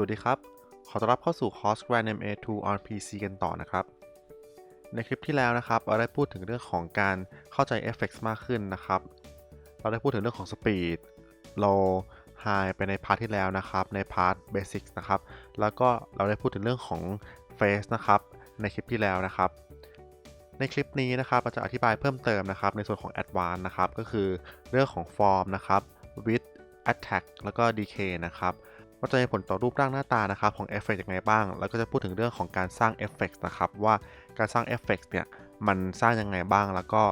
วัสดีครับ ขอต้อนรับเข้าสู่คอร์ส Grand MA 2 on PC กันต่อนะครับ ในคลิปที่แล้วนะครับ เราได้พูดถึงเรื่องของการเข้าใจ Effects มากขึ้นนะครับ เราได้พูดถึงเรื่องของ Speed Low High ไปในพาร์ทที่แล้วนะครับ ในพาร์ท Basics นะครับ แล้วก็เราได้พูดถึงเรื่องของ Phase นะครับ ในคลิปที่แล้วนะครับ ในคลิปนี้นะครับ เราจะอธิบายเพิ่มเติมนะครับ ในส่วนของ Advanced นะครับ ก็คือเรื่องของ Form นะครับ Width Attack แล้วก็ Decay นะครับ ว่าจะมีผลต่อรูปร่างหน้าตานะครับของเอฟเฟกต์ยังไงบ้าง แล้วก็จะพูดถึงเรื่องของการสร้างเอฟเฟกต์นะครับว่าการสร้างเอฟเฟกต์เนี่ยมันสร้างยังไงบ้าง แล้วก็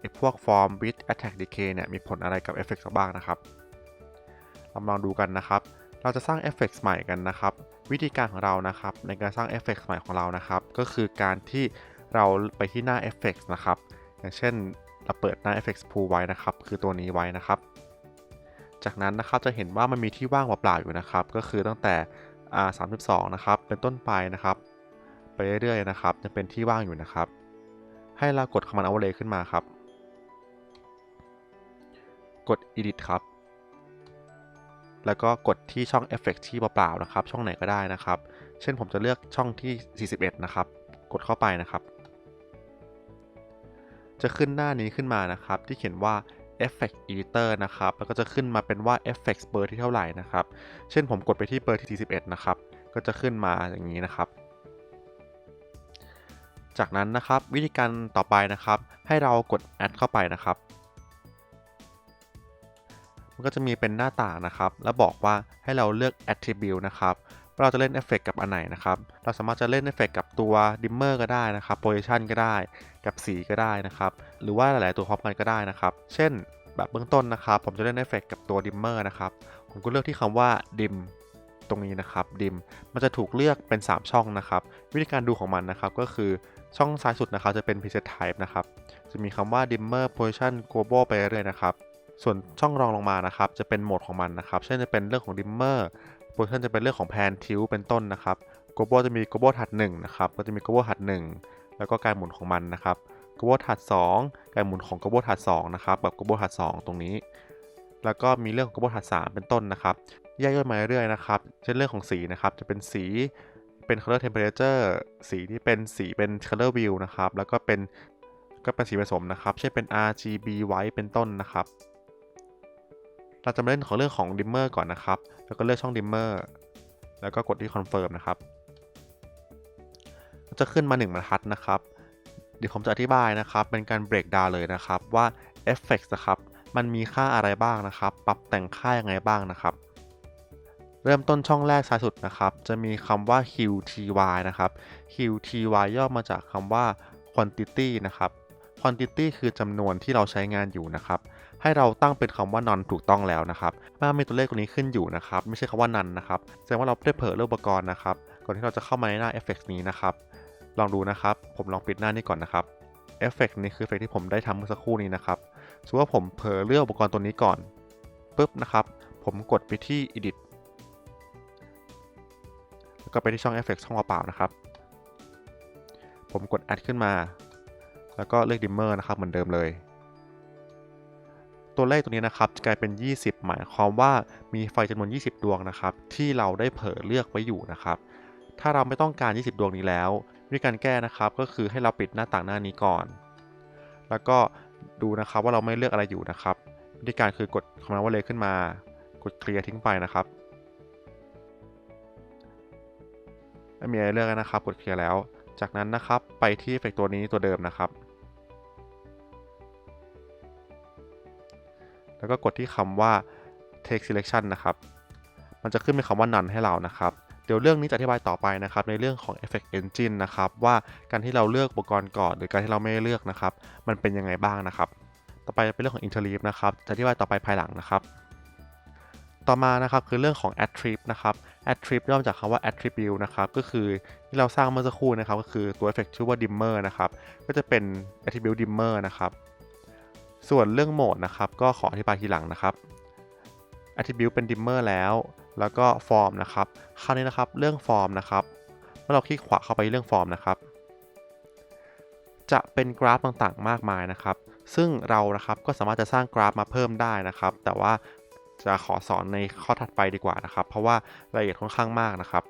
ไอพวกฟอร์ม with attack decay เนี่ยมีผลอะไรกับเอฟเฟกต์บ้างนะครับเรามาลองดูกันนะครับ เราจะสร้างเอฟเฟกต์ใหม่กันนะครับ วิธีการของเรานะครับ ในการสร้างเอฟเฟกต์ใหม่ของเรานะครับ ก็คือการที่เราไปที่หน้าเอฟเฟกต์นะครับ อย่างเช่นเราเปิดหน้า Effects Pool ไว้นะครับ คือตัวนี้ไว้นะครับ จากนั้นนะครับจะเห็นว่ามันมีที่ว่างเปล่าๆอยู่นะครับ ก็คือตั้งแต่32นะครับเป็นต้นไปนะครับ ไปเรื่อยๆนะครับจะเป็นที่ว่างอยู่นะครับ ให้เรากด Command Overlay ขึ้นมาครับ กด Edit ครับ แล้วก็กดที่ช่อง Effect ที่เปล่าๆนะครับ ช่องไหนก็ได้นะครับ เช่นผมจะเลือกช่องที่ 41 นะครับ กดเข้าไปนะครับจะขึ้นหน้านี้ขึ้นมานะครับ ที่เขียนว่า Effect Editor นะครับ แล้วก็จะขึ้นมาเป็นว่า Effect เบอร์ที่เท่าไหร่นะครับ เช่นผมกดไปที่เบอร์ที่ 41 นะครับ ก็จะขึ้นมาอย่างนี้นะครับ จากนั้นนะครับวิธีการต่อไปนะครับ ให้เรากด Add เข้าไปนะครับ มันก็จะมีเป็นหน้าต่างนะครับ แล้วบอกว่าให้เราเลือก Attribute นะครับ เราจะเล่นเอฟเฟกกับอันไหนนะครับ เราสามารถจะเล่นเอฟเฟกกับตัว Dimmer ก็ได้นะครับ Position ก็ได้ กับสีก็ได้นะครับ หรือว่าหลาย ๆ ตัวพร้อมกันก็ได้นะครับ เช่น แบบเบื้องต้นนะครับ ผมจะเล่นเอฟเฟกกับตัว Dimmer นะครับ ผมก็เลือกที่คำว่า dim ตรงนี้นะครับ dim มันจะถูกเลือกเป็น 3 ช่องนะครับ วิธีการดูของมันนะครับก็คือช่องซ้ายสุดนะครับจะเป็น preset type นะครับ จะมีคำว่า dimmer position global ไปเรื่อยนะครับ ส่วนช่องรองลงมานะครับ จะเป็นโหมดของมันนะครับ เช่นจะเป็นเรื่องของ dimmer position จะเป็นเรื่องของ pan tilt เป็นต้นนะครับ global จะมี global ถัด1นะครับก็จะมี global ถัด 1 แล้วก็การหมุนของมันนะครับ global ถัด 2 การหมุนของ global ถัด2นะครับแบบ global ถัด 2 ตรงนี้ แล้วก็มีเรื่องของ global ถัด 3 เป็นต้นนะครับแยกย่อยมาเรื่อยๆนะครับเช่นเรื่องของสีนะครับจะเป็นสีเป็น color temperature สีที่เป็นสีเป็น color view นะครับแล้วก็เป็นก็เป็นสีผสมนะครับเช่นเป็น RGB white เป็นต้นนะครับ เราจะมาเล่นของเรื่องของ dimmer ก่อนนะครับ แล้วก็เลือกช่อง dimmer แล้วก็กดที่ confirm นะครับจะขึ้นมา1บรรทัดนะครับ เดี๋ยวผมจะอธิบายนะครับ เป็นการ break down เลยนะครับว่า effects นะครับมันมีค่าอะไรบ้างนะครับ ปรับแต่งค่ายังไงบ้างนะครับ เริ่มต้นช่องแรกซ้ายสุดนะครับ จะมีคำว่า QTY นะครับ QTY ย่อมาจากคำว่า quantity นะครับ quantity คือจำนวนที่เราใช้งานอยู่นะครับ ให้เราตั้งเป็นคำว่า none ถูกต้องแล้วนะครับเมื่อมีตัวเลขตัวนี้ขึ้นอยู่นะครับ ไม่ใช่คำว่า none นะครับแสดงว่าเราได้เผลอเลือกอุปกรณ์นะครับ ก่อนที่เราจะเข้ามาในหน้า effect นี้นะครับ ลองดูนะครับ ผมลองปิดหน้านี้ก่อนนะครับเอฟเฟกนี้คือเอฟเฟกที่ผมได้ทำเมื่อสักครู่นี้นะครับสมมติว่าผมเผลอเลือกอุปกรณ์ตัวนี้ก่อนปุ๊บนะครับ ผมกดไปที่ edit แล้วก็ไปที่ช่องเอฟเฟกช่องเปล่านะครับ ผมกด add ขึ้นมา แล้วก็เลือก dimmer นะครับเหมือนเดิมเลย ตัวเลขตัวนี้นะครับจะกลายเป็น 20 หมายความว่ามีไฟจำนวน 20 ดวงนะครับ ที่เราได้เผลอเลือกไว้อยู่นะครับ ถ้าเราไม่ต้องการ 20 ดวงนี้แล้ววิธีการแก้นะครับก็คือให้เราปิดหน้าต่างหน้านี้ก่อน แล้วก็ดูนะครับว่าเราไม่เลือกอะไรอยู่นะครับวิธีการคือกดคำนว่าเลยขึ้นมา กดเคลียร์ทิ้งไปนะครับไม่มีอะไรเลือกแล้วนะครับ กดเคลียร์แล้ว จากนั้นนะครับไปที่เอฟเฟกตัวนี้ตัวเดิมนะครับ แล้วก็กดที่คำว่า take selection นะครับ มันจะขึ้นเป็นคำว่า none ให้เรานะครับ เดี๋ยวเรื่องนี้จะอธิบายต่อไปนะครับ ในเรื่องของ Effect Engine นะครับ ว่าการที่เราเลือกอุปกรณ์ก่อน หรือการที่เราไม่เลือกนะครับ มันเป็นยังไงบ้างนะครับ ต่อไปเป็นเรื่องของ Interleave นะครับ จะอธิบายต่อไปภายหลังนะครับ ต่อมานะครับคือเรื่องของ Attrib นะครับ Attrib ย่อมาจากคำว่า Attribute นะครับ ก็คือที่เราสร้างเมื่อสักครู่นะครับ ก็คือตัว Effect ชื่อว่า Dimmer นะครับ ก็จะเป็น Attribute Dimmer นะครับ ส่วนเรื่องโหมดนะครับ ก็ขออธิบายทีหลังนะครับ Attribute เป็น Dimmer แล้ว แล้วก็ Form นะครับ คราวนี้นะครับเรื่อง Form นะครับ เมื่อเราคลิกขวาเข้าไปเรื่อง Form นะครับ จะเป็นกราฟต่างๆ มากมายนะครับ ซึ่งเรานะครับก็สามารถจะสร้างกราฟมาเพิ่มได้นะครับ แต่ว่าจะขอสอนในข้อถัดไปดีกว่านะครับ เพราะว่ารายละเอียดค่อนข้างมากนะครับ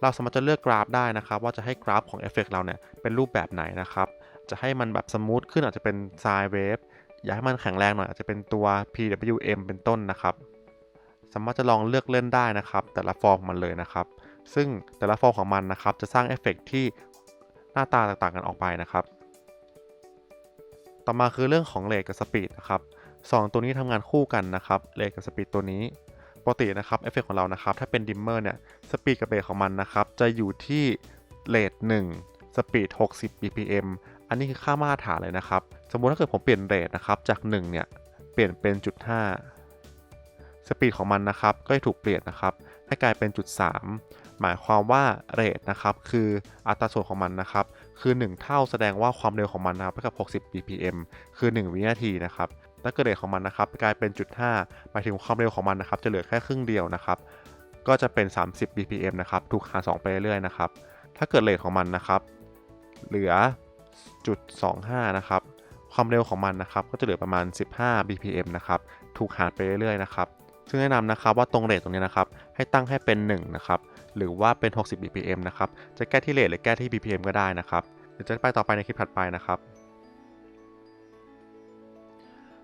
เราสามารถจะเลือกกราฟได้นะครับ ว่าจะให้กราฟของเอฟเฟกเราเนี่ยเป็นรูปแบบไหนนะครับ จะให้มันแบบสมูทขึ้นอาจจะเป็นไซน์เวฟ อยากให้มันแข็งแรงหน่อยอาจจะเป็นตัว PWM เป็นต้นนะครับ สามารถจะลองเลือกเล่นได้นะครับ แต่ละฟอร์มของมันเลยนะครับ ซึ่งแต่ละฟอร์มของมันนะครับ จะสร้างเอฟเฟกต์ที่หน้าตาต่างๆกันออกไปนะครับ ต่อมาคือเรื่องของเลทกับสปีดนะครับสองตัวนี้ทำงานคู่กันนะครับเลทกับสปีดตัวนี้ปกตินะครับเอฟเฟกของเรานะครับ ถ้าเป็นดิมเมอร์เนี่ยสปีดกับเลทของมันนะครับ จะอยู่ที่เลท1สปีด60 bpm อันนี้คือค่ามาตรฐานเลยนะครับ สมมุติถ้าเกิดผมเปลี่ยนเรทนะครับจาก1เนี่ยเปลี่ยนเป็นจุด5สปีดของมันนะครับก็จะถูกเปลี่ยนนะครับให้กลายเป็นจุด3หมายความว่าเรทนะครับคืออัตราส่วนของมันนะครับคือ 1 เท่าแสดงว่าความเร็วของมันนะครับเท่ากับ 60 bpm คือ 1 วินาทีนะครับถ้าเกิดเรทของมันนะครับกลายเป็นจุด5หมายถึงความเร็วของมันนะครับจะเหลือแค่ครึ่งเดียวนะครับก็จะเป็น 30 bpm นะครับถูกหาร2ไปเรื่อยๆนะครับถ้าเกิดเรทของมันนะครับเหลือจุด25นะครับ ความเร็วของมันนะครับก็จะเหลือประมาณ 15 bpm นะครับถูกหารไปเรื่อยๆนะครับซึ่งแนะนำนะครับว่าตรงเรทตรงนี้นะครับให้ตั้งให้เป็น1นะครับหรือว่าเป็น 60 bpm นะครับจะแก้ที่เรทหรือแก้ที่ bpm ก็ได้นะครับเดี๋ยวจะไปต่อไปในคลิปถัดไปนะครับ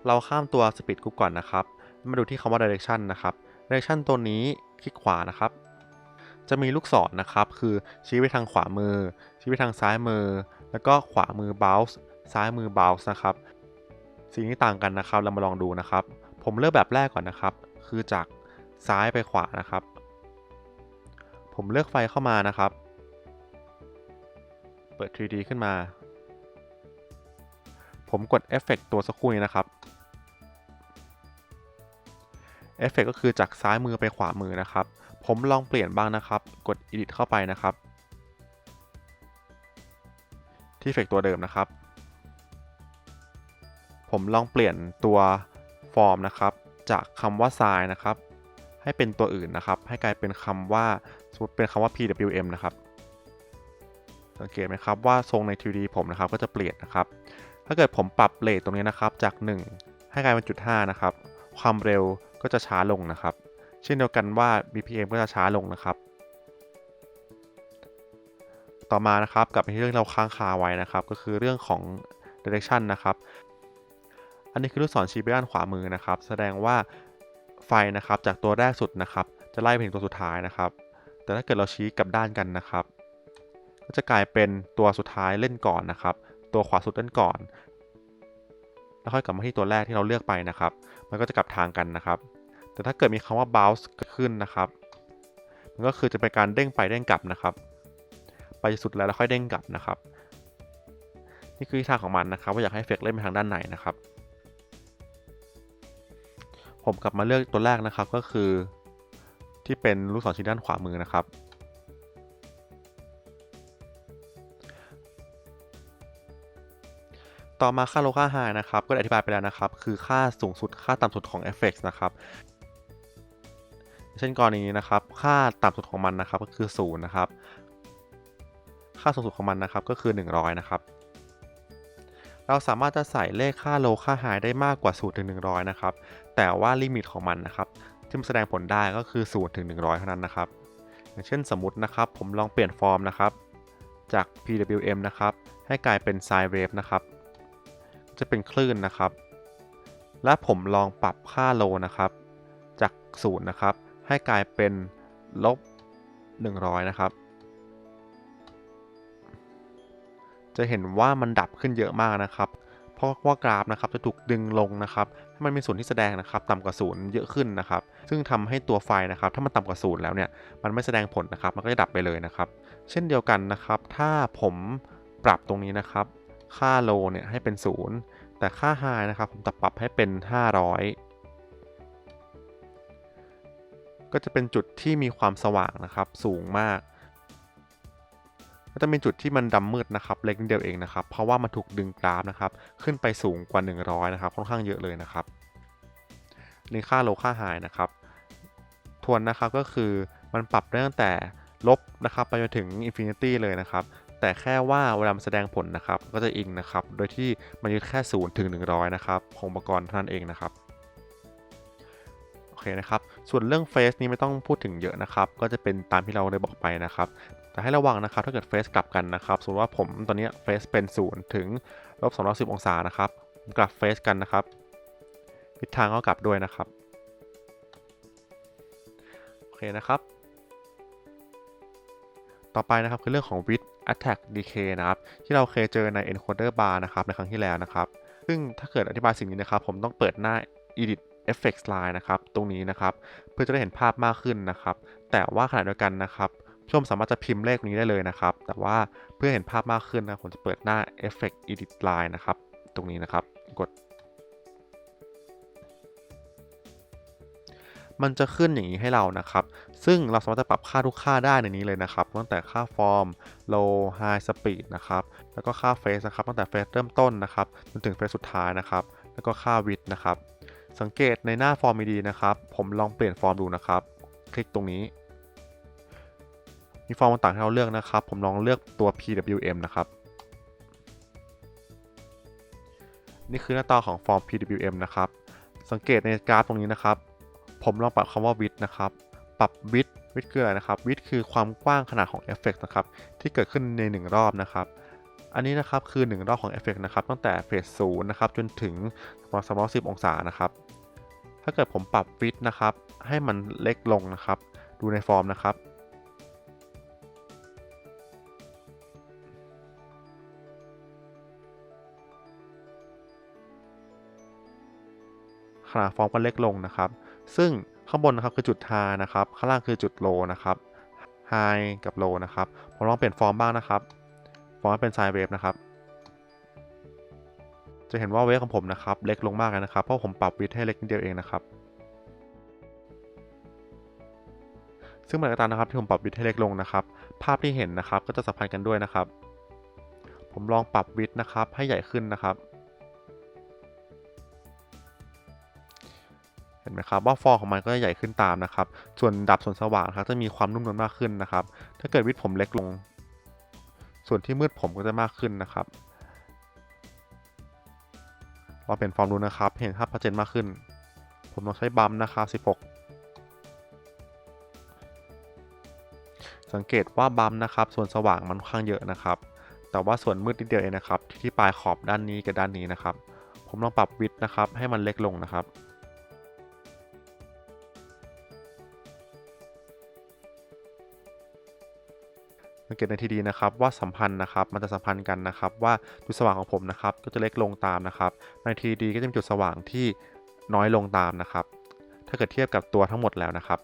เราข้ามตัว speed group ก่อนนะครับ มาดูที่คำว่า direction นะครับ direction ตัวนี้คลิกขวานะครับ จะมีลูกศรนนะครับ คือชี้ไปทางขวามือ ชี้ไปทางซ้ายมือ แล้วก็ขวามือ bounce ซ้ายมือ bounce นะครับ สิ่งที่ต่างกันนะครับ เรามาลองดูนะครับ ผมเลือกแบบแรกก่อนนะครับ คือจากซ้ายไปขวานะครับ ผมเลือกไฟเข้ามานะครับ เปิด 3D ขึ้นมา ผมกดเอฟเฟกตัวสักครู่นี้นะครับเอฟเฟกก็คือจากซ้ายมือไปขวามือนะครับ ผมลองเปลี่ยนบ้างนะครับ กด Edit เข้าไปนะครับ ที่เอฟเฟกตัวเดิมนะครับ ผมลองเปลี่ยนตัวฟอร์มนะครับ จากคำว่า sign นะครับ ให้เป็นตัวอื่นนะครับ ให้กลายเป็นคำว่าสมมติเป็นคำว่า PWM นะครับ สังเกตไหมครับว่าทรงใน 3D ผมนะครับก็จะเปลี่ยนนะครับ ถ้าเกิดผมปรับเรทตรงนี้นะครับจาก 1 ให้กลายเป็นจุด5นะครับ ความเร็วก็จะช้าลงนะครับ เช่นเดียวกันว่า BPM ก็จะช้าลงนะครับต่อมานะครับกลับไปที่เรื่องเราค้างคาไว้นะครับ ก็คือเรื่องของ direction นะครับ อันนี้คือลูกศรชี้ไปด้านขวามือนะครับ แสดงว่าไฟนะครับจากตัวแรกสุดนะครับ จะไล่ไปถึงตัวสุดท้ายนะครับ แต่ถ้าเกิดเราชี้กับด้านกันนะครับ ก็จะกลายเป็นตัวสุดท้ายเล่นก่อนนะครับ ตัวขวาสุดเล่นก่อน แล้วค่อยกลับมาที่ตัวแรกที่เราเลือกไปนะครับ มันก็จะกลับทางกันนะครับ แต่ถ้าเกิดมีคำว่า bounce เกิดขึ้นนะครับ มันก็คือจะเป็นการเด้งไปเด้งกลับนะครับ ไปสุดแล้วแล้วค่อยเด้งกลับนะครับ นี่คือทิศทางของมันนะครับ ว่าอยากให้เฟกเล่นไปทางด้านไหนนะครับ ผมกลับมาเลือกตัวแรกนะครับก็คือ ที่เป็นลูกศรชี้ด้านขวามือนะครับ ต่อมาค่า low ค่า high นะครับ ก็ได้อธิบายไปแล้วนะครับ คือค่าสูงสุดค่าต่ำสุดของ effects นะครับ เช่นกรณีนี้นะครับ ค่าต่ำสุดของมันนะครับก็คือ0นะครับ ค่าสูงสุดของมันนะครับก็คือ 100 นะครับเราสามารถจะใส่เลขค่า low ค่า high ได้มากกว่า0ถึง100นะครับ แต่ว่าลิมิตของมันนะครับที่มันแสดงผลได้ก็คือ0ถึง100 เท่านั้นนะครับ อย่างเช่นสมมตินะครับ ผมลองเปลี่ยนฟอร์มนะครับ จาก PWM นะครับ ให้กลายเป็น sine wave นะครับ จะเป็นคลื่นนะครับ และผมลองปรับค่าโลนะครับ จาก0นะครับ ให้กลายเป็นลบ 100 นะครับ จะเห็นว่ามันดับขึ้นเยอะมากนะครับ เพราะว่ากราฟนะครับจะถูกดึงลงนะครับ มันมีส่วนที่แสดงนะครับต่ำกว่าศูนย์เยอะขึ้นนะครับ ซึ่งทำให้ตัวไฟนะครับ ถ้ามันต่ำกว่าศูนย์แล้วเนี่ย มันไม่แสดงผลนะครับ มันก็จะดับไปเลยนะครับ เช่นเดียวกันนะครับ ถ้าผมปรับตรงนี้นะครับ ค่าโลเนี่ยให้เป็น0แต่ค่า high นะครับผมตัดปรับให้เป็น 500 ก็จะเป็นจุดที่มีความสว่างนะครับ สูงมาก ก็จะเป็นจุดที่มันดำมืดนะครับเล็กนิดเดียวเองนะครับ เพราะว่ามันถูกดึงกราฟนะครับขึ้นไปสูงกว่า 100 นะครับ ค่อนข้างเยอะเลยนะครับนี่ค่าโลค่า high นะครับ ทวนนะครับก็คือมันปรับได้ตั้งแต่ลบนะครับไปจนถึง infinity เลยนะครับ แต่แค่ว่าเวลามันแสดงผลนะครับ ก็จะอิงนะครับ โดยที่มันยึดแค่0ถึง 100 นะครับของอุปกรณ์เท่านั้นเองนะครับโอเคเคนะครับ ส่วนเรื่องเฟสนี้ไม่ต้องพูดถึงเยอะนะครับ ก็จะเป็นตามที่เราได้บอกไปนะครับ แต่ให้ระวังนะครับถ้าเกิดเฟสกลับกันนะครับสมมติว่าผมตอนนี้เฟสเป็น 0 ถึงลบ210 องศานะครับกลับเฟสกันนะครับทิศทางก็กลับด้วยนะครับโอเคนะครับ ต่อไปนะครับคือเรื่องของ width attack decay นะครับที่เราเคยเจอใน encoder bar นะครับในครั้งที่แล้วนะครับ ซึ่งถ้าเกิดอธิบายสิ่งนี้นะครับ ผมต้องเปิดหน้า edit effects line นะครับ ตรงนี้นะครับ เพื่อจะได้เห็นภาพมากขึ้นนะครับ แต่ว่าขณะเดียวกันนะครับ ผู้ชมสามารถจะพิมพ์เลขนี้ได้เลยนะครับ แต่ว่าเพื่อเห็นภาพมากขึ้นนะผมจะเปิดหน้า effect edit line นะครับ ตรงนี้นะครับ กด มันจะขึ้นอย่างนี้ให้เรานะครับ ซึ่งเราสามารถจะปรับค่าทุกค่าได้ในนี้เลยนะครับ ตั้งแต่ค่าฟอร์ม low high speed นะครับ แล้วก็ค่าเฟสนะครับ ตั้งแต่เฟสเริ่มต้นนะครับจนถึงเฟสสุดท้ายนะครับ แล้วก็ค่า width นะครับ สังเกตในหน้าฟอร์มดีนะครับ ผมลองเปลี่ยนฟอร์มดูนะครับ คลิกตรงนี้ มีฟอร์มต่างให้เราเลือกนะครับ ผมลองเลือกตัว PWM นะครับ นี่คือหน้าตาของฟอร์ม PWM นะครับ สังเกตในกราฟตรงนี้นะครับ ผมลองปรับคำว่า width นะครับ ปรับ width width คืออะไรนะครับ width คือความกว้างขนาดของเอฟเฟกต์นะครับ ที่เกิดขึ้นใน 1 รอบนะครับอันนี้นะครับคือ 1 รอบของเอฟเฟกต์นะครับตั้งแต่เฟสศูนย์นะครับจนถึง310องศานะครับ ถ้าเกิดผมปรับ width นะครับ ให้มันเล็กลงนะครับ ดูในฟอร์มนะครับ นาดฟอร์มก็เล็กลงนะครับ ซึ่งข้างบนนะครับคือจุด high นะครับ ข้างล่างคือจุด low นะครับ high กับ low นะครับผมลองเปลี่ยนฟอร์มบ้างนะครับ ฟอร์มเป็น sine wave นะครับ จะเห็นว่าเวฟของผมนะครับเล็กลงมากเลยนะครับ เพราะผมปรับวิดให้เล็กนิดเดียวเองนะครับ ซึ่งเมื่อไหร่ก็ตามนะครับที่ผมปรับวิดให้เล็กลงนะครับ ภาพที่เห็นนะครับก็จะสัมพันธ์กันด้วยนะครับ ผมลองปรับวิดนะครับให้ใหญ่ขึ้นนะครับ ไหมครับว่าฟองของมันก็จะใหญ่ขึ้นตามนะครับ ส่วนดับส่วนสว่างครับจะมีความนุ่มนวลมากขึ้นนะครับ ถ้าเกิดวิดผมเล็กลง ส่วนที่มืดผมก็จะมากขึ้นนะครับเราเปลี่ยนฟอร์มดูนะครับ เห็นภาพชัดเจนมากขึ้น ผมลองใช้บัมนะครับ16 สังเกตว่าบัมนะครับ ส่วนสว่างมันค่อนข้างเยอะนะครับ แต่ว่าส่วนมืดนิดเดียวเองนะครับ ที่ปลายขอบด้านนี้กับด้านนี้นะครับ ผมลองปรับวิดนะครับ ให้มันเล็กลงนะครับ เกตในทีดีนะครับว่าสัมพันธ์นะครับมันจะสัมพันธ์กันนะครับ ว่าจุดสว่างของผมนะครับก็จะเล็กลงตามนะครับ ในทีดีก็จะมีจุดสว่างที่น้อยลงตามนะครับ ถ้าเกิดเทียบกับตัวทั้งหมดแล้วนะครับ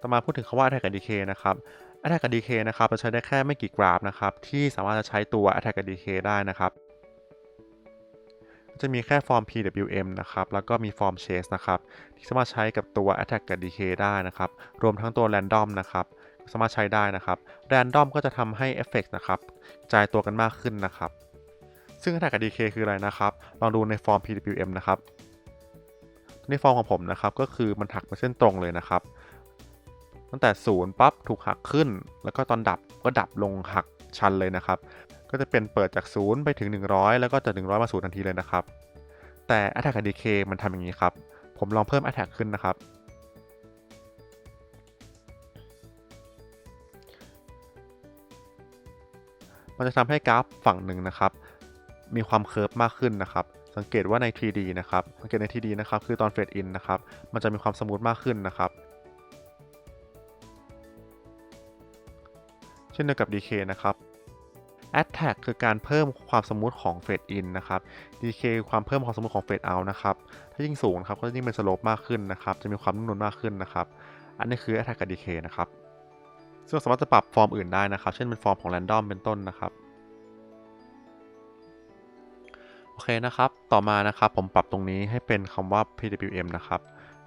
ต่อมาพูดถึงคำว่า attack กับ decay นะครับ attack กับ decay นะครับเราใช้ได้แค่ไม่กี่กราฟนะครับที่สามารถจะใช้ตัว attack กับ decay ได้นะครับจะมีแค่ฟอร์ม PWM นะครับ แล้วก็มีฟอร์ม chase นะครับ ที่สามารถใช้กับตัว attack กับ decay ได้นะครับ รวมทั้งตัว random นะครับ สามารถใช้ได้นะครับ random ก็จะทำให้เอฟเฟกต์นะครับกระจายตัวกันมากขึ้นนะครับ ซึ่ง attack กับ decay คืออะไรนะครับ ลองดูในฟอร์ม PWM นะครับในฟอร์มของผมนะครับก็คือมันหักเป็นเส้นตรงเลยนะครับ ตั้งแต่ศูนย์ปั๊บถูกหักขึ้น แล้วก็ตอนดับก็ดับลงหักชันเลยนะครับก็จะเป็นเปิดจากศูนย์ไปถึง 100 แล้วก็จาก100 มาศูนย์ทันทีเลยนะครับ แต่ attack กับ decay มันทำอย่างนี้ครับ ผมลองเพิ่ม attack ขึ้นนะครับ มันจะทำให้กราฟฝั่งหนึ่งนะครับ มีความเคิร์ฟมากขึ้นนะครับ สังเกตว่าใน 3D นะครับ สังเกตใน 3D นะครับ คือตอนเฟดอินนะครับ มันจะมีความสมูทมากขึ้นนะครับ เช่นเดียวกับ Decay นะครับ Attack คือการเพิ่มความสมูทของเฟดอินนะครับ Decay ความเพิ่มความสมูทของเฟดเอานะครับ ถ้ายิ่งสูงครับก็ยิ่งเป็นสโลปมากขึ้นนะครับ จะมีความนุ่มนวลมากขึ้นนะครับ อันนี้คือ Attack กับ Decay นะครับ ซึ่งสามารถจะปรับฟอร์มอื่นได้นะครับ เช่นเป็นฟอร์มของ Random เป็นต้นนะครับ โอเคนะครับ ต่อมานะครับผมปรับตรงนี้ให้เป็นคำว่า PWM นะครับ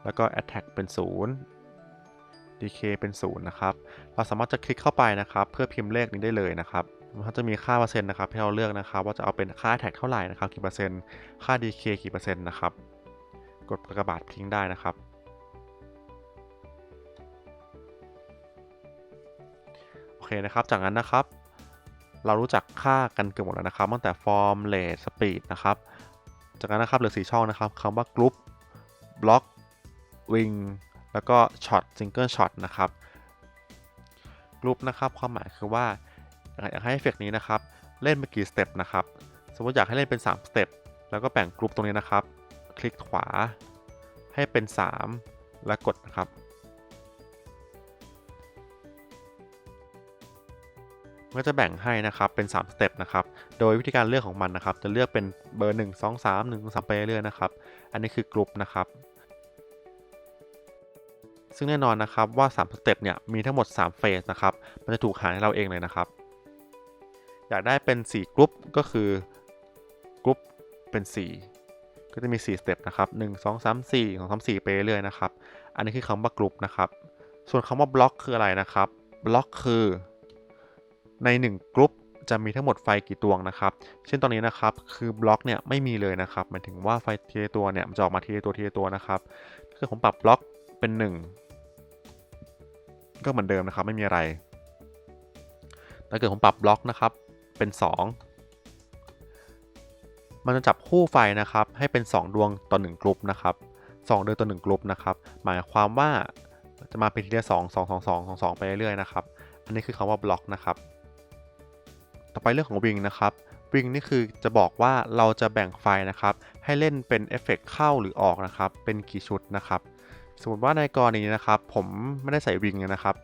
แล้วก็ Attack เป็น 0 Decay เป็น 0 นะครับ เราสามารถจะคลิกเข้าไปนะครับ เพื่อพิมพ์เลขนี้ได้เลยนะครับมันจะมีค่าเปอร์เซ็นต์นะครับให้เราเลือกนะครับ ว่าจะเอาเป็นค่า Attack เท่าไหร่นะครับกี่เปอร์เซ็นต์ ค่า Decay กี่เปอร์เซ็นต์นะครับ กดกระบาดทิ้งได้นะครับ เคนะครับ จากนั้นนะครับ เรารู้จักค่ากันเกือบหมดแล้วนะครับ ตั้งแต่ฟอร์มเลทสปีดนะครับ จากนั้นนะครับเหลือ4ช่องนะครับคำว่า group block wing แล้วก็ช็อตซิงเกิลช็อตนะครับกรุ๊ปนะครับความหมายคือว่าอยากให้เอฟเฟกนี้นะครับ เล่นไปกี่สเต็ปนะครับ สมมติอยากให้เล่นเป็น 3 สเต็ป แล้วก็แบ่งกรุ๊ปตรงนี้นะครับ คลิกขวาให้เป็น 3 แล้วกดนะครับ ก็จะแบ่งให้นะครับเป็น 3 สเต็ปนะครับ โดยวิธีการเลือกของมันนะครับ จะเลือกเป็นเบอร์ 1 2 3 1 3ไปเรื่อยๆนะครับ อันนี้คือกรุ๊ปนะครับ ซึ่งแน่นอนนะครับว่า 3 สเต็ปเนี่ยมีทั้งหมด 3 เฟสนะครับ มันจะถูกหารให้เราเองเลยนะครับ อยากได้เป็น 4กรุ๊ปก็คือกรุ๊ปเป็น 4 ก็จะมี 4 สเต็ปนะครับ 1 2 3 4 2 3 4ไปเรื่อยๆนะครับ อันนี้คือคำว่ากรุ๊ปนะครับ ส่วนคำว่าบล็อกคืออะไรนะครับ บล็อกคือ ใน1กรุ๊ปจะมีทั้งหมดไฟกี่ดวงนะครับ เช่นตอนนี้นะครับ คือบล็อกเนี่ยไม่มีเลยนะครับ หมายถึงว่าไฟทีตัวเนี่ยมันจะออกมาทีตัวทีตัวนะครับถ้าเกิดผมปรับบล็อกเป็น 1 ก็เหมือนเดิมนะครับไม่มีอะไร ถ้าเกิดผมปรับบล็อกนะครับเป็น 2 มันจะจับคู่ไฟนะครับ ให้เป็น 2 ดวงต่อ1กลุ่มนะครับ2ดวงต่อ1กลุ่มนะครับ หมายความว่าจะมาเป็นทีละ2 2 2 2 2 2 ไปเรื่อยๆนะครับ อันนี้คือคำว่าบล็อกนะครับ ต่อไปเรื่องของวิงนะครับวิงนี่คือจะบอกว่าเราจะแบ่งไฟนะครับ ให้เล่นเป็นเอฟเฟกเข้าหรือออกนะครับ เป็นกี่ชุดนะครับ สมมติว่าในกรณีนะครับ ผมไม่ได้ใส่วิงนะครับ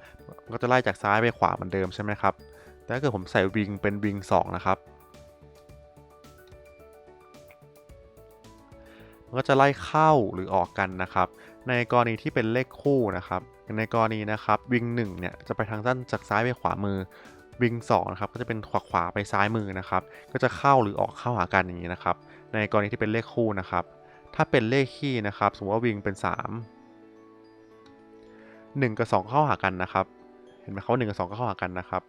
ก็จะไล่จากซ้ายไปขวาเหมือนเดิมใช่ไหมครับ แต่ถ้าเกิดผมใส่วิงเป็นวิง2นะครับมันก็จะไล่เข้าหรือออกกันนะครับ ในกรณีที่เป็นเลขคู่นะครับ ในกรณีนะครับวิง1เนี่ยจะไปทางด้านจากซ้ายไปขวามือ วิง2นะครับก็จะเป็นขวาขวาไปซ้ายมือนะครับ ก็จะเข้าหรือออกเข้าหากันอย่างนี้นะครับ ในกรณีที่เป็นเลขคู่นะครับ ถ้าเป็นเลขคี่นะครับ สมมติว่าวิงเป็น 3 1 กับ 2 เข้าหากันนะครับ เห็นไหมครับว่า1กับ2ก็เข้าหากันนะครับ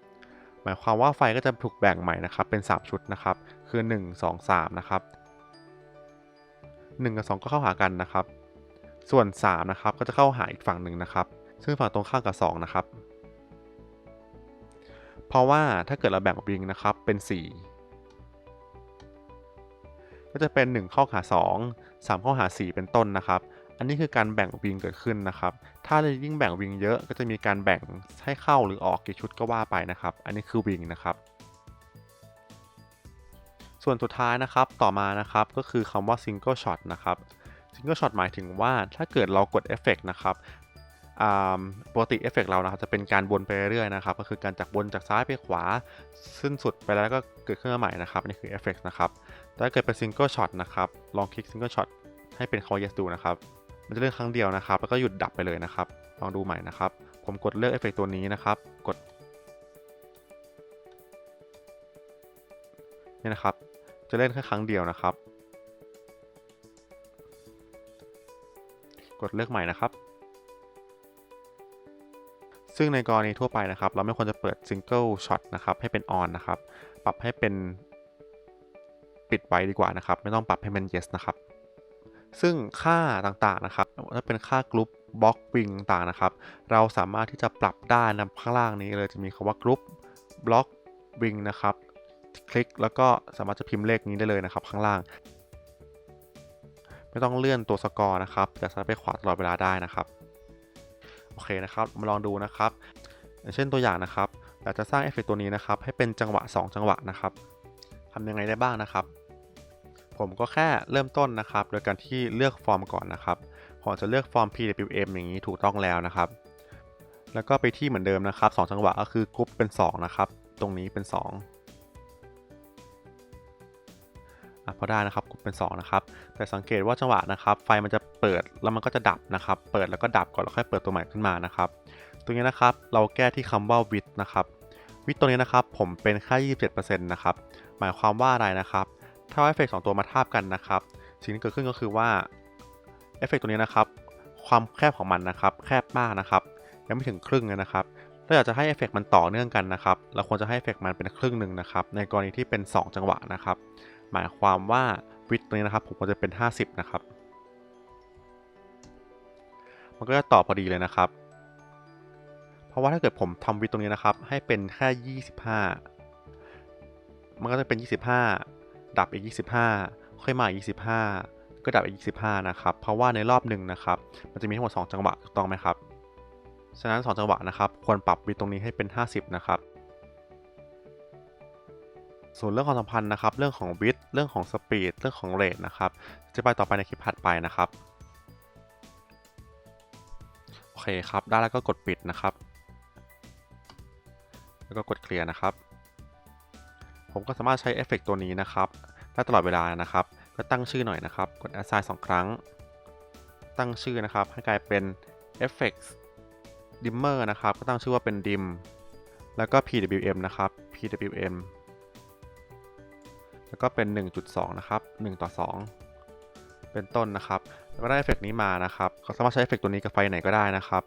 หมายความว่าไฟก็จะถูกแบ่งใหม่นะครับ เป็น 3 ชุดนะครับ คือ 1 2 3 นะครับ 1 กับ 2 ก็เข้าหากันนะครับ ส่วน3นะครับก็จะเข้าหาอีกฝั่งหนึ่งนะครับ ซึ่งฝั่งตรงข้ามกับ2นะครับ เพราะว่าถ้าเกิดเราแบ่งวิงนะครับเป็น 4 ก็จะเป็น1เข้าหา 2 3เข้าหา 4 เป็นต้นนะครับ อันนี้คือการแบ่งวิงเกิดขึ้นนะครับ ถ้าเรายิ่งแบ่งวิงเยอะก็จะมีการแบ่งให้เข้าหรือออกกี่ชุดก็ว่าไปนะครับ อันนี้คือวิงนะครับ ส่วนสุดท้ายนะครับต่อมานะครับก็คือคำว่า single shot นะครับ single shot หมายถึงว่าถ้าเกิดเรากดเอฟเฟกนะครับ ปกติเอฟเฟกเรานะครับจะเป็นการวนไปเรื่อยๆนะครับ ก็คือการจากวนจากซ้ายไปขวาสิ้นสุดไปแล้วก็เกิดขึ้นมาใหม่นะครับนี่คือเอฟเฟกนะครับถ้าเกิดเป็น single shot นะครับลองคลิก single shot ให้เป็นคำว่า yes ดูนะครับ มันจะเลือกครั้งเดียวนะครับ แล้วก็หยุดดับไปเลยนะครับ ลองดูใหม่นะครับ ผมกดเลือกเอฟเฟกตัวนี้นะครับ กดนี่นะครับ จะเล่นแค่ครั้งเดียวนะครับ กดเลือกใหม่นะครับ ซึ่งในกรณีทั่วไปนะครับ เราไม่ควรจะเปิด Single Shot นะครับให้เป็น On นะครับ ปรับให้เป็นปิดไว้ดีกว่านะครับ ไม่ต้องปรับให้มัน Yes นะครับ ซึ่งค่าต่างๆนะครับถ้าเป็นค่ากรุ๊ปบล็อกวิงต่างนะครับ เราสามารถที่จะปรับได้นะข้างล่างนี้เลยจะมีคำว่ากรุ๊ปบล็อกวิงนะครับ คลิกแล้วก็สามารถจะพิมพ์เลขนี้ได้เลยนะครับ ข้างล่าง ไม่ต้องเลื่อนตัวสกอร์นะครับจากซ้ายไปขวาตลอดเวลาได้นะครับ โอเคนะครับมาลองดูนะครับอย่างเช่นตัวอย่างนะครับอยากจะสร้างเอฟเฟกตัวนี้นะครับให้เป็นจังหวะ 2 จังหวะนะครับทำยังไงได้บ้างนะครับ ผมก็แค่เริ่มต้นนะครับ โดยการที่เลือกฟอร์มก่อนนะครับผมจะเลือกฟอร์ม PWM อย่างนี้ถูกต้องแล้วนะครับ แล้วก็ไปที่เหมือนเดิมนะครับ 2 จังหวะก็คือกรุ๊ปเป็น 2 นะครับ ตรงนี้เป็น 2 อะพอได้นะครับกรุ๊ปเป็น 2 นะครับ แต่สังเกตว่าจังหวะนะครับ ไฟมันจะเปิดแล้วมันก็จะดับนะครับ เปิดแล้วก็ดับก่อนแล้วค่อยเปิดตัวใหม่ขึ้นมานะครับ ตรงนี้นะครับเราแก้ที่คำว่า width นะครับ width ตรงนี้นะครับผมเป็นแค่27%นะครับ หมายความว่าอะไรนะครับ ถ้าเอฟเฟกต์สองตัวมาทาบกันนะครับ สิ่งที่เกิดขึ้นก็คือว่าเอฟเฟกต์ตัวนี้นะครับ ความแคบของมันนะครับ แคบมากนะครับ ยังไม่ถึงครึ่งเลยนะครับถ้าอยากจะให้เอฟเฟกต์มันต่อเนื่องกันนะครับ เราควรจะให้เอฟเฟกต์มันเป็นครึ่งหนึ่งนะครับ ในกรณีที่เป็น 2 จังหวะนะครับ หมายความว่าวิดตัวนี้นะครับผมควรจะเป็น 50 นะครับ มันก็จะต่อพอดีเลยนะครับ เพราะว่าถ้าเกิดผมทำวิดตรงนี้นะครับ ให้เป็นแค่ 25 มันก็จะเป็น 25 ดับอีก 25 ค่อยมาอีก 25 ก็ดับอีก15นะครับ เพราะว่าในรอบหนึ่งนะครับ มันจะมีทั้งหมด 2 จังหวะถูกต้องไหมครับ ฉะนั้น 2 จังหวะนะครับ ควรปรับบิตตรงนี้ให้เป็น 50 นะครับ ส่วนเรื่องความสัมพันธ์นะครับ เรื่องของบิตเรื่องของสปีด เรื่องของเรทนะครับ จะไปต่อไปในคลิปถัดไปนะครับ โอเคครับ ได้แล้วก็กดปิดนะครับ แล้วก็กดเคลียร์นะครับ ผมก็สามารถใช้เอฟเฟกตัวนี้นะครับได้ตลอดเวลานะครับ ก็ตั้งชื่อหน่อยนะครับ กด assign 2 ครั้ง ตั้งชื่อนะครับ ให้กลายเป็น effects dimmer นะครับ ก็ตั้งชื่อว่าเป็น dim แล้วก็ pwm นะครับ pwm แล้วก็เป็น 1.2 นะครับ 1 ต่อ 2 เป็นต้นนะครับ แล้วก็ได้เอฟเฟกนี้มานะครับก็สามารถใช้เอฟเฟกตัวนี้กับไฟไหนก็ได้นะครับ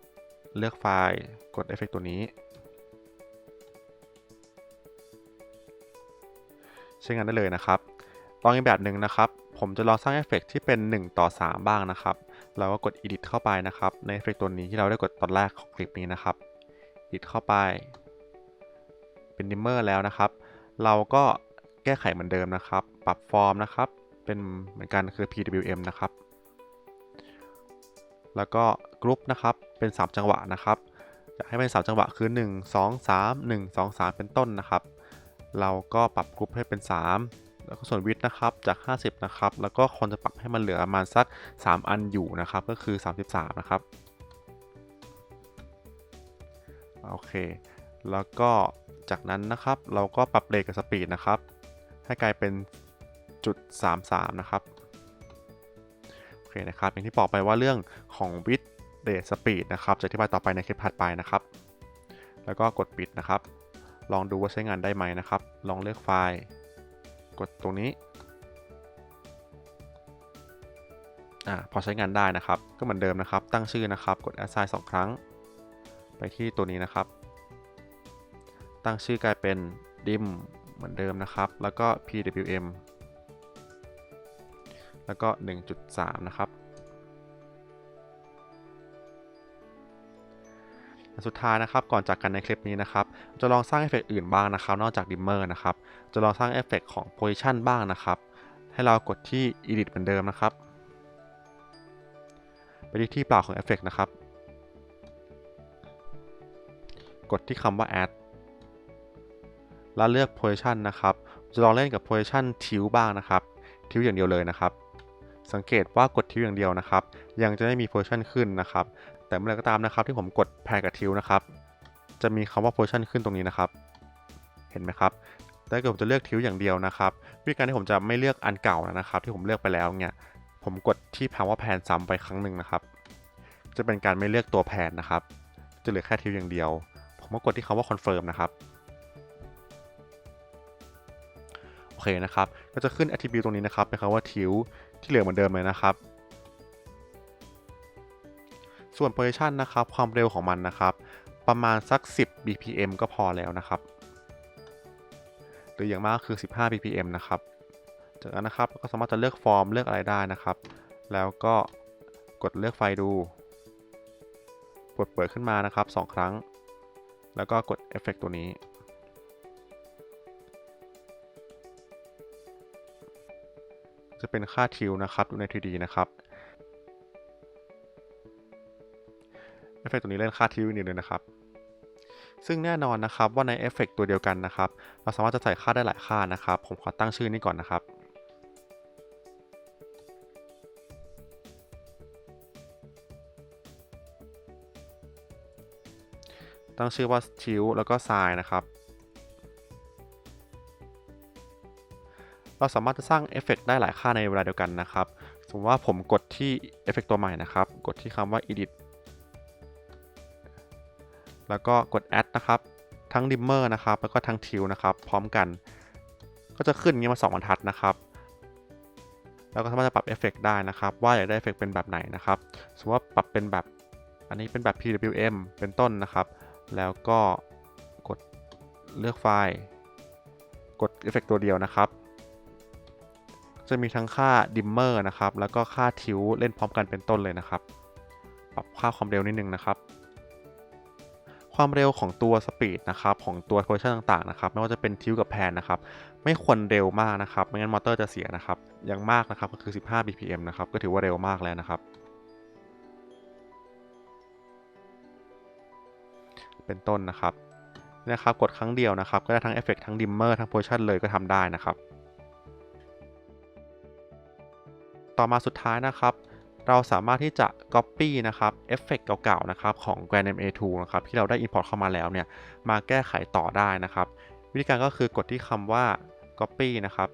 เลือกไฟล์กดเอฟเฟกตัวนี้ ใช้งานได้เลยนะครับลองอีกแบบหนึ่งนะครับ ผมจะลองสร้างเอฟเฟกที่เป็น 1 ต่อ 3 บ้างนะครับ เราก็กด edit เข้าไปนะครับ ในเอฟเฟกตัวนี้ที่เราได้กดตอนแรกของคลิปนี้นะครับ edit เข้าไป เป็น dimmer แล้วนะครับ เราก็ ก้ไขเหมือนเดิมนะครับ ปรับฟอร์มนะครับ เป็นเหมือนกันคือ PWM นะครับ แล้วก็กรุ๊ปนะครับ เป็น 3 จังหวะนะครับ อยากให้เป็น 3 จังหวะคือ 1 2 3 1 2 3 เป็นต้นนะครับ เราก็ปรับกรุ๊ปให้เป็น 3 แล้วก็ส่วนวิดนะครับ จาก 50 นะครับ แล้วก็คนจะปรับให้มันเหลือประมาณสัก 3 อันอยู่นะครับ ก็คือ 33 นะครับ โอเค แล้วก็จากนั้นนะครับ เราก็ปรับเรทกับสปีดนะครับ ให้กลายเป็นจุด33 นะครับ โอเคนะครับ อย่างที่บอกไปว่าเรื่องของวิดเรทสปีดนะครับ จะอธิบายต่อไปในคลิปถัดไปนะครับ แล้วก็กดปิดนะครับ ลองดูว่าใช้งานได้ไหมนะครับ ลองเลือกไฟล์ กดตรงนี้อ่าพอใช้งานได้นะครับ ก็เหมือนเดิมนะครับ ตั้งชื่อนะครับ กด assign 2 ครั้ง ไปที่ตัวนี้นะครับ ตั้งชื่อกลายเป็น dim เหมือนเดิมนะครับ แล้วก็ pwm แล้วก็ 1.3 นะครับสุดท้ายนะครับก่อนจากกันในคลิปนี้นะครับจะลองสร้างเอฟเฟกต์อื่นบ้างนะครับ นอกจาก dimmer นะครับจะลองสร้างเอฟเฟกต์ของ position บ้างนะครับ ให้เรากดที่ edit เหมือนเดิมนะครับ ไปที่ที่เปล่าของเอฟเฟกต์นะครับ กดที่คำว่า add แล้วเลือก position นะครับจะลองเล่นกับ position tilt บ้างนะครับ tilt อย่างเดียวเลยนะครับ สังเกตว่ากด tilt อย่างเดียวนะครับ ยังจะไม่มี position ขึ้นนะครับ แต่เมื่อไรก็ตามนะครับที่ผมกดแพรกับ tilt นะครับ จะมีคำว่า position ขึ้นตรงนี้นะครับ เห็นไหมครับถ้าเกิดผมจะเลือก tilt อย่างเดียวนะครับวิธีการที่ผมจะไม่เลือกอันเก่านะครับ ที่ผมเลือกไปแล้วเนี่ยผมกดที่คำว่าแพนซ้ำไปครั้งหนึ่งนะครับ จะเป็นการไม่เลือกตัวแพนนะครับ จะเหลือแค่ tilt อย่างเดียว ผมก็กดที่คำว่า confirm นะครับ นะครับ ก็จะขึ้น attribute ตรงนี้นะครับเป็นคำว่า tilt ที่เหลือเหมือนเดิมเลยนะครับ ส่วน position นะครับ ความเร็วของมันนะครับ ประมาณสัก 10 bpm ก็พอแล้วนะครับ หรืออย่างมากคือ 15 bpm นะครับ จากนั้นนะครับก็สามารถจะเลือกฟอร์มเลือกอะไรได้นะครับ แล้วก็กดเลือกไฟดูกดเปิดขึ้นมานะครับ 2 ครั้ง แล้วก็กดเอฟเฟกตัวนี้ จะเป็นค่าทิวนะครับดูใน 3D นะครับเอฟเฟกตัวนี้เล่นค่าทิวนิดนึงนะครับ ซึ่งแน่นอนนะครับว่าในเอฟเฟกตัวเดียวกันนะครับ เราสามารถจะใส่ค่าได้หลายค่านะครับ ผมขอตั้งชื่อนี้ก่อนนะครับตั้งชื่อว่าทิวแล้วก็ทรายนะครับ เราสามารถจะสร้างเอฟเฟกได้หลายค่าในเวลาเดียวกันนะครับ สมมติว่าผมกดที่เอฟเฟกตัวใหม่นะครับ กดที่คำว่า edit แล้วก็กด add นะครับ ทั้ง dimmer นะครับ แล้วก็ทั้ง tilt นะครับ พร้อมกัน ก็จะขึ้นอย่างนี้มา 2บรรทัดนะครับ แล้วก็สามารถจะปรับเอฟเฟกได้นะครับ ว่าอยากได้เอฟเฟกเป็นแบบไหนนะครับ สมมติว่าปรับเป็นแบบ อันนี้เป็นแบบ PWM เป็นต้นนะครับ แล้วก็กดเลือกไฟล์ กดเอฟเฟกตัวเดียวนะครับ จะมีทั้งค่า dimmer นะครับแล้วก็ค่า tilt เล่นพร้อมกันเป็นต้นเลยนะครับ ปรับค่าความเร็วนิดนึงนะครับ ความเร็วของตัวสปีดนะครับของตัวโพซิชันต่างๆนะครับไม่ว่าจะเป็นทิวกับแพนนะครับไม่ควรเร็วมากนะครับไม่งั้นมอเตอร์จะเสียนะครับอย่างมากนะครับก็คือ 15 bpm นะครับก็ถือว่าเร็วมากแล้วนะครับเป็นต้นนะครับนะครับ กดครั้งเดียวนะครับ ก็ได้ทั้งเอฟเฟกทั้งดิมเมอร์ทั้งโพซิชันเลยก็ทำได้นะครับ ต่อมาสุดท้ายนะครับ เราสามารถที่จะ Copy นะครับเอฟเฟกเก่าๆนะครับของ Grand MA2 นะครับที่เราได้ Import เข้ามาแล้วเนี่ยมาแก้ไขต่อได้นะครับ วิธีการก็คือกดที่คำว่า Copy นะครับ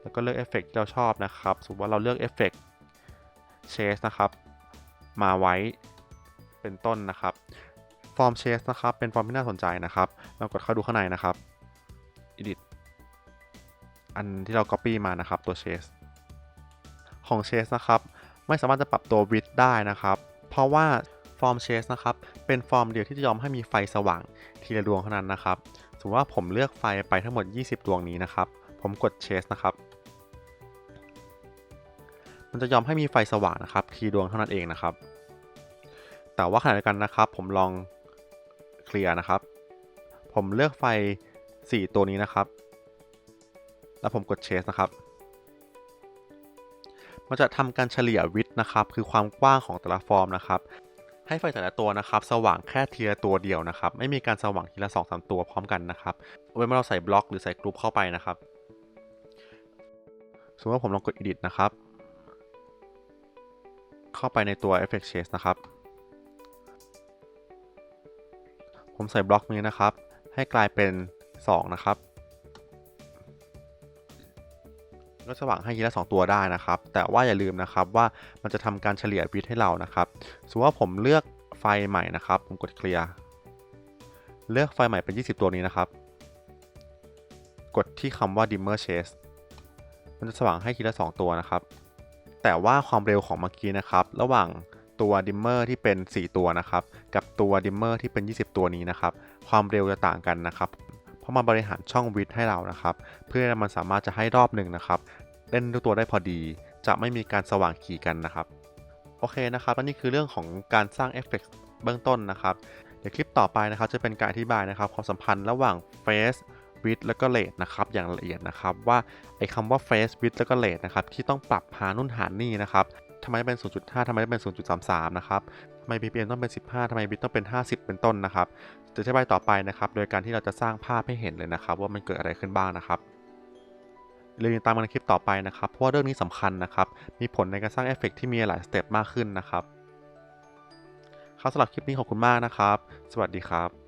แล้วก็เลือกเอฟเฟกที่เราชอบนะครับ สมมติว่าเราเลือกเอฟเฟก Chase นะครับมาไว้เป็นต้นนะครับฟอร์ม Chase นะครับเป็นฟอร์มที่น่าสนใจนะครับเรากดเข้าดูข้างในนะครับ Edit อันที่เรา Copy มานะครับตัว Chase ของ Chase นะครับไม่สามารถจะปรับตัว width ได้นะครับ เพราะว่าฟอร์ม Chase นะครับเป็นฟอร์มเดียวที่จะยอมให้มีไฟสว่างทีละดวงเท่านั้นนะครับสมมติว่าผมเลือกไฟไปทั้งหมด 20 ดวงนี้นะครับ ผมกด Chase นะครับ มันจะยอมให้มีไฟสว่างนะครับ ทีดวงเท่านั้นเองนะครับ แต่ว่าขณะเดียวกันนะครับ ผมลองเคลียร์นะครับ ผมเลือกไฟ 4 ตัวนี้นะครับ แล้วผมกด Chase นะครับ มันจะทำการเฉลี่ยวิดนะครับ คือความกว้างของแต่ละฟอร์มนะครับให้ไฟแต่ละตัวนะครับสว่างแค่ทีละตัวเดียวนะครับ ไม่มีการสว่างทีละ2อสตัวพร้อมกันนะครับเว้นว่าเราใส่บล็อกหรือใส่กรุ๊ปเข้าไปนะครับสมมติว่าผมลองกด edit นะครับ เข้าไปในตัว effect chase นะครับ ผมใส่บล็อกนี้นะครับ ให้กลายเป็น 2 นะครับ ก็สว่างให้ทีละ2ตัวได้นะครับ แต่ว่าอย่าลืมนะครับว่ามันจะทำการเฉลี่ยวิดให้เรานะครับ สมมติว่าผมเลือกไฟใหม่นะครับ ผมกดเคลียร์ เลือกไฟใหม่เป็น 20 ตัวนี้นะครับ กดที่คำว่า dimmer chase มันจะสว่างให้ทีละ 2 ตัวนะครับ แต่ว่าความเร็วของเมื่อกี้นะครับ ระหว่างตัว dimmer ที่เป็น 4 ตัวนะครับ กับตัว dimmer ที่เป็น 20 ตัวนี้นะครับ ความเร็วจะต่างกันนะครับามันบริหารช่องวิดให้เรานะครับ เพื่อมันสามารถจะให้รอบหนึ่งนะครับเล่นด้วยตัวได้พอดี จะไม่มีการสว่างขี่กันนะครับ โอเคนะครับและนี่คือเรื่องของการสร้างเอฟเฟกต์เบื้องต้นนะครับ เดี๋ยวคลิปต่อไปนะครับ จะเป็นการอธิบายนะครับ ความสัมพันธ์ระหว่าง Phase Width แล้วก็ Rate นะครับอย่างละเอียดนะครับว่าไอ้คำว่า Phase Width แล้วก็ Rate นะครับที่ต้องปรับหานู่นหานี่นะครับ ทำไมเป็น 0.5ทำไมเป็น 0.33 นะครับทำไม BPM ต้องเป็น 15ทำไม Width ต้องเป็น 50 เป็นต้นนะครับ จะอธิบายต่อไปนะครับ โดยการที่เราจะสร้างภาพให้เห็นเลยนะครับ ว่ามันเกิดอะไรขึ้นบ้างนะครับเรียนตามกันในคลิปต่อไปนะครับ เพราะว่าเรื่องนี้สำคัญนะครับ มีผลในการสร้างเอฟเฟกต์ที่มีหลายสเต็ปมากขึ้นนะครับครับสำหรับคลิปนี้ขอบคุณมากนะครับ สวัสดีครับ